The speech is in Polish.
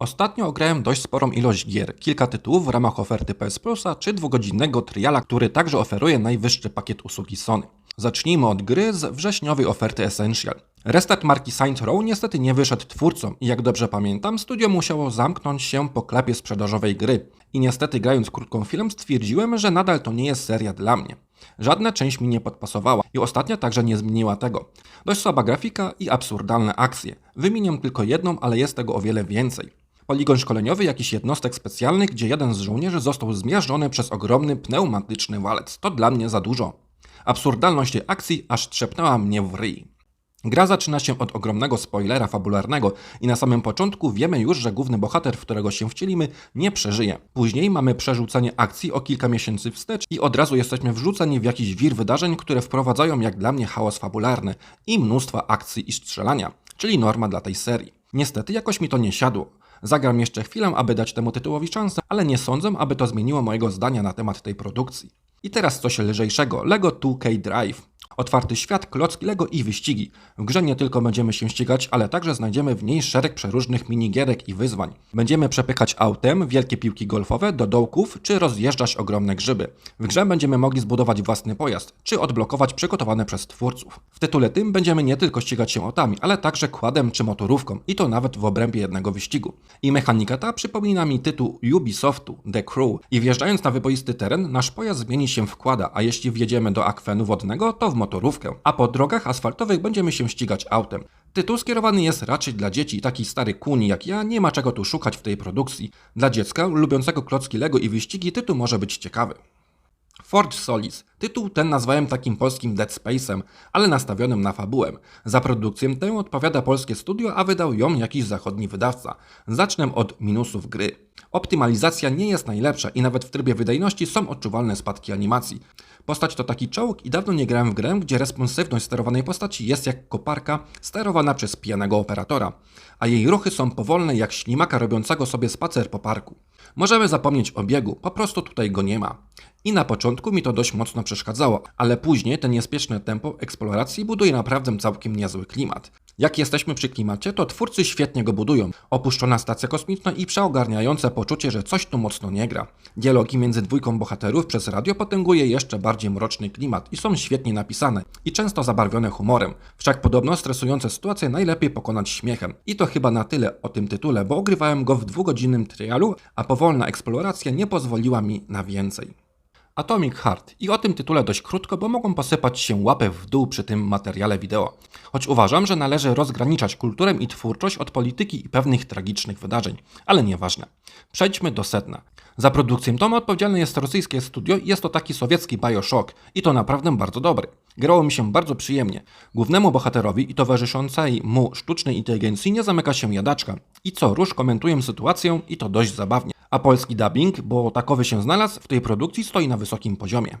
Ostatnio ograłem dość sporą ilość gier, kilka tytułów w ramach oferty PS Plusa czy dwugodzinnego triala, który także oferuje najwyższy pakiet usługi Sony. Zacznijmy od gry z wrześniowej oferty Essential. Restart marki Saints Row niestety nie wyszedł twórcom i jak dobrze pamiętam, studio musiało zamknąć się po klapie sprzedażowej gry. I niestety grając krótką film stwierdziłem, że nadal to nie jest seria dla mnie. Żadna część mi nie podpasowała i ostatnia także nie zmieniła tego. Dość słaba grafika i absurdalne akcje. Wymienię tylko jedną, ale jest tego o wiele więcej. Poligon szkoleniowy jakichś jednostek specjalnych, gdzie jeden z żołnierzy został zmiażdżony przez ogromny pneumatyczny walec. To dla mnie za dużo. Absurdalność tej akcji aż trzepnęła mnie w ryj. Gra zaczyna się od ogromnego spoilera fabularnego i na samym początku wiemy już, że główny bohater, w którego się wcielimy, nie przeżyje. Później mamy przerzucenie akcji o kilka miesięcy wstecz i od razu jesteśmy wrzuceni w jakiś wir wydarzeń, które wprowadzają jak dla mnie chaos fabularny i mnóstwa akcji i strzelania, czyli norma dla tej serii. Niestety jakoś mi to nie siadło. Zagram jeszcze chwilę, aby dać temu tytułowi szansę, ale nie sądzę, aby to zmieniło mojego zdania na temat tej produkcji. I teraz coś lżejszego. LEGO 2K Drive. Otwarty świat, klocki Lego i wyścigi. W grze nie tylko będziemy się ścigać, ale także znajdziemy w niej szereg przeróżnych minigierek i wyzwań. Będziemy przepychać autem wielkie piłki golfowe do dołków, czy rozjeżdżać ogromne grzyby. W grze będziemy mogli zbudować własny pojazd, czy odblokować przygotowane przez twórców. W tytule tym będziemy nie tylko ścigać się autami, ale także kładem czy motorówką, i to nawet w obrębie jednego wyścigu. I mechanika ta przypomina mi tytuł Ubisoftu, The Crew, i wjeżdżając na wyboisty teren, nasz pojazd zmieni się w kłada, a jeśli wjedziemy do akwenu wodnego, to w motorówkę, a po drogach asfaltowych będziemy się ścigać autem. Tytuł skierowany jest raczej dla dzieci, taki stary kuni jak ja nie ma czego tu szukać w tej produkcji. Dla dziecka lubiącego klocki Lego i wyścigi tytuł może być ciekawy. Fort Solis. Tytuł ten nazwałem takim polskim Dead Space'em, ale nastawionym na fabułę. Za produkcję tę odpowiada polskie studio, a wydał ją jakiś zachodni wydawca. Zacznę od minusów gry. Optymalizacja nie jest najlepsza i nawet w trybie wydajności są odczuwalne spadki animacji. Postać to taki czołg i dawno nie grałem w grę, gdzie responsywność sterowanej postaci jest jak koparka sterowana przez pijanego operatora, a jej ruchy są powolne jak ślimaka robiącego sobie spacer po parku. Możemy zapomnieć o biegu, po prostu tutaj go nie ma. I na początku mi to dość mocno przeszkadzało, ale później to niespieszne tempo eksploracji buduje naprawdę całkiem niezły klimat. Jak jesteśmy przy klimacie, to twórcy świetnie go budują. Opuszczona stacja kosmiczna i przeogarniające poczucie, że coś tu mocno nie gra. Dialogi między dwójką bohaterów przez radio potęguje jeszcze bardziej mroczny klimat i są świetnie napisane i często zabarwione humorem. Wszak podobno stresujące sytuacje najlepiej pokonać śmiechem. I to chyba na tyle o tym tytule, bo ogrywałem go w dwugodzinnym trialu, a powolna eksploracja nie pozwoliła mi na więcej. Atomic Heart. I o tym tytule dość krótko, bo mogą posypać się łapy w dół przy tym materiale wideo. Choć uważam, że należy rozgraniczać kulturę i twórczość od polityki i pewnych tragicznych wydarzeń. Ale nieważne. Przejdźmy do sedna. Za produkcję tomu odpowiedzialne jest rosyjskie studio i jest to taki sowiecki Bioshock. I to naprawdę bardzo dobry. Grało mi się bardzo przyjemnie. Głównemu bohaterowi i towarzyszącej mu sztucznej inteligencji nie zamyka się jadaczka. I co rusz komentuję sytuację i to dość zabawnie a polski dubbing, bo takowy się znalazł, w tej produkcji stoi na wysokim poziomie.